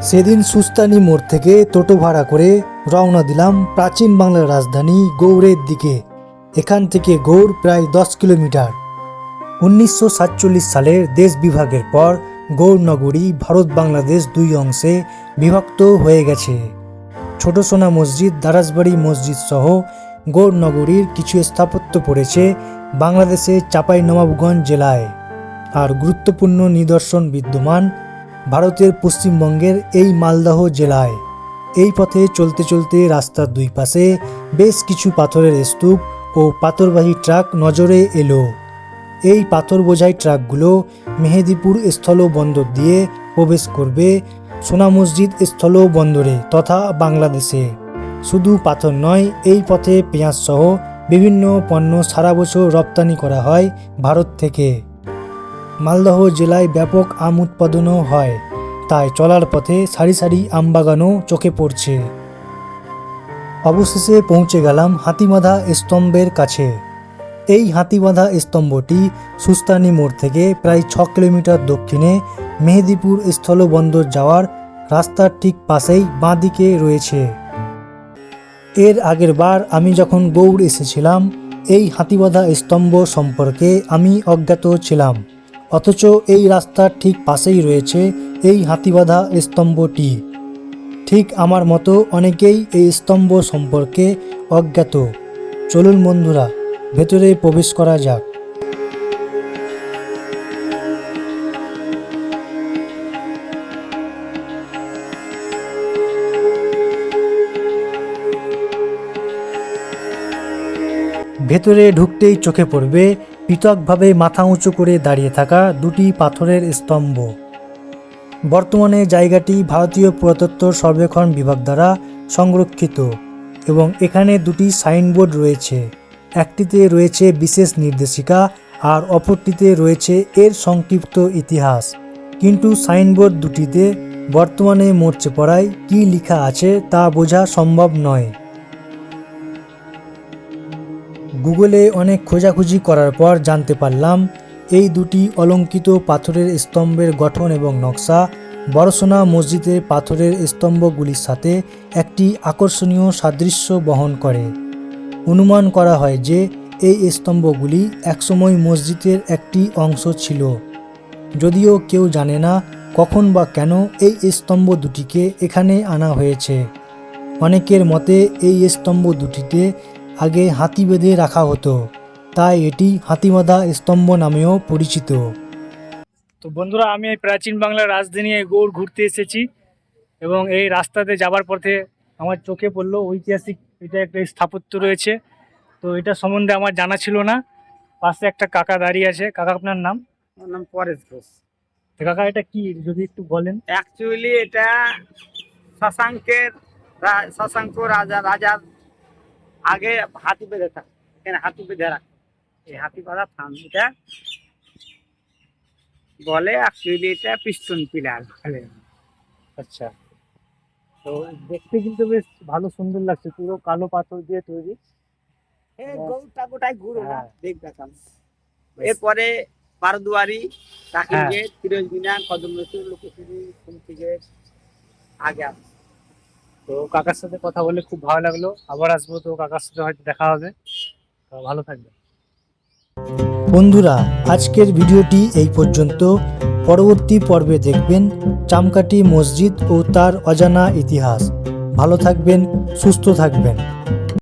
সেদিন সুস্তানি মোড় থেকে টোটো ভাড়া করে রওনা দিলাম প্রাচীন বাংলার রাজধানী গৌড়ের দিকে। এখান থেকে গৌড় প্রায় দশ কিলোমিটার। উনিশশো সাতচল্লিশ সালের দেশ বিভাগের পর গৌড় নগরী ভারত বাংলাদেশ দুই অংশে বিভক্ত হয়ে গেছে। ছোট সোনা মসজিদ, দারাজবাড়ি মসজিদ সহ গৌড় নগরীর কিছু স্থাপত্য পড়েছে বাংলাদেশের চাপাই নবাবগঞ্জ জেলায়। আর গুরুত্বপূর্ণ নিদর্শন বিদ্যমান ভারতের পশ্চিমবঙ্গের এই মালদহ জেলায়। এই পথে চলতে চলতে রাস্তার দুই পাশে বেশ কিছু পাথরের স্তূপ ও পাথরবাহী ট্রাক নজরে এলো। এই পাথর বোঝাই ট্রাকগুলো মেহেদিপুর স্থল বন্দর দিয়ে প্রবেশ করবে সোনা মসজিদ স্থল বন্দরে তথা বাংলাদেশে। শুধু পাথর নয়, এই পথে পেঁয়াজ সহ বিভিন্ন পণ্য সারা বছর রপ্তানি করা হয় ভারত থেকে। মালদহ জেলায় ব্যাপক আম উৎপাদনও হয়। তাই চলার পথে সারি সারি আম বাগানও চোখে পড়ছে। অবশেষে পৌঁছে গেলাম হাতিমাধা স্তম্ভের কাছে। এই হাতিবাঁধা স্তম্ভটি সুস্তানি মোড় থেকে প্রায় ছ কিলোমিটার দক্ষিণে মেহেদিপুর স্থলবন্দর যাওয়ার রাস্তার ঠিক পাশেই বাঁদিকে রয়েছে। এর আগের বার আমি যখন গৌড় এসেছিলাম, এই হাতিবাঁধা স্তম্ভ সম্পর্কে আমি অজ্ঞাত ছিলাম। অথচ এই রাস্তার ঠিক পাশেই রয়েছে এই হাতিবাঁধা স্তম্ভটি। ঠিক আমার মতো অনেকেই এই স্তম্ভ সম্পর্কে অজ্ঞাত। চলুন বন্ধুরা, ভেতরে প্রবেশ করা যাক। ভেতরে ঢুকতেই চোখে পড়বে পৃথকভাবে মাথা উঁচু করে দাঁড়িয়ে থাকা দুটি পাথরের স্তম্ভ। বর্তমানে জায়গাটি ভারতীয় পুরাতত্ত্ব সর্বেক্ষণ বিভাগ দ্বারা সংরক্ষিত এবং এখানে দুটি সাইনবোর্ড রয়েছে। একটিতে রয়েছে বিশেষ নির্দেশিকা আর অপরটিতে রয়েছে এর সংক্ষিপ্ত ইতিহাস। কিন্তু সাইনবোর্ড দুটিতে বর্তমানে মরচে পড়ায় কী লেখা আছে তা বোঝা সম্ভব নয়। গুগলে অনেক খোঁজাখুঁজি করার পর জানতে পারলাম, এই দুটি অলঙ্কিত পাথরের স্তম্ভের গঠন এবং নকশা বড়সোনা মসজিদের পাথরের স্তম্ভগুলির সাথে একটি আকর্ষণীয় সাদৃশ্য বহন করে। অনুমান করা হয় যে, এই স্তম্ভগুলি একসময় মসজিদের একটি অংশ ছিল। যদিও কেউ জানে না কখন বা কেন এই স্তম্ভ দুটিকে এখানে আনা হয়েছে। অনেকের মতে এই স্তম্ভ দুটিতে আগে হাতি বেঁধে রাখা হতো। তাই এটি হাতিমাদা স্তম্ভ নামেও পরিচিত। তো বন্ধুরা আমি এই প্রাচীন বাংলার রাজধানী গৌড় ঘুরতে এসেছি এবং এই রাস্তাতে যাবার পথে আমার চোখে পড়ল ঐতিহাসিক এটা একটা স্থাপত্য রয়েছে। তো এটা সম্বন্ধে আমার জানা ছিল না। পাশে একটা কাকা দাঁড়িয়ে আছে। কাকা আপনার নাম? আমার নাম পরেশ ঘোষ। তো কাকা এটা কি? যদি একটু বলেন। অ্যাকচুয়ালি এটা শশাঙ্কের শশাঙ্ক রাজা রাজার আগে হাতি বেঁধে থাক এখানে হাতি বেঁধে রাখ এই হাতি বাঁধা থাম বলে অ্যাকচুয়ালি এটা পিস্টন পিলার বলে আচ্ছা তো দেখতে কিন্তু বেশ ভালো সুন্দর লাগছে পুরো কালো পাথর দিয়ে তৈরি এই গোটাই ঘুরে না হ্যাঁ। এরপরে বারদুয়ারি টাকিং হ্যাঁ। গেট ফিরোজ মিনার কদম রসুল লোকেশ্বরী কুমতি গেট আগে আছে। তো কাকার সাথে কথা বলে খুব ভালো লাগল। আবার আসব তো কাকার সাথে, হয়তো দেখা হবে। ভালো থাকবে বন্ধুরা, আজকের ভিডিওটি এই পর্যন্ত। পরবর্তী পর্বে দেখবেন চামকাটি মসজিদ ও তার অজানা ইতিহাস। ভালো থাকবেন, সুস্থ থাকবেন।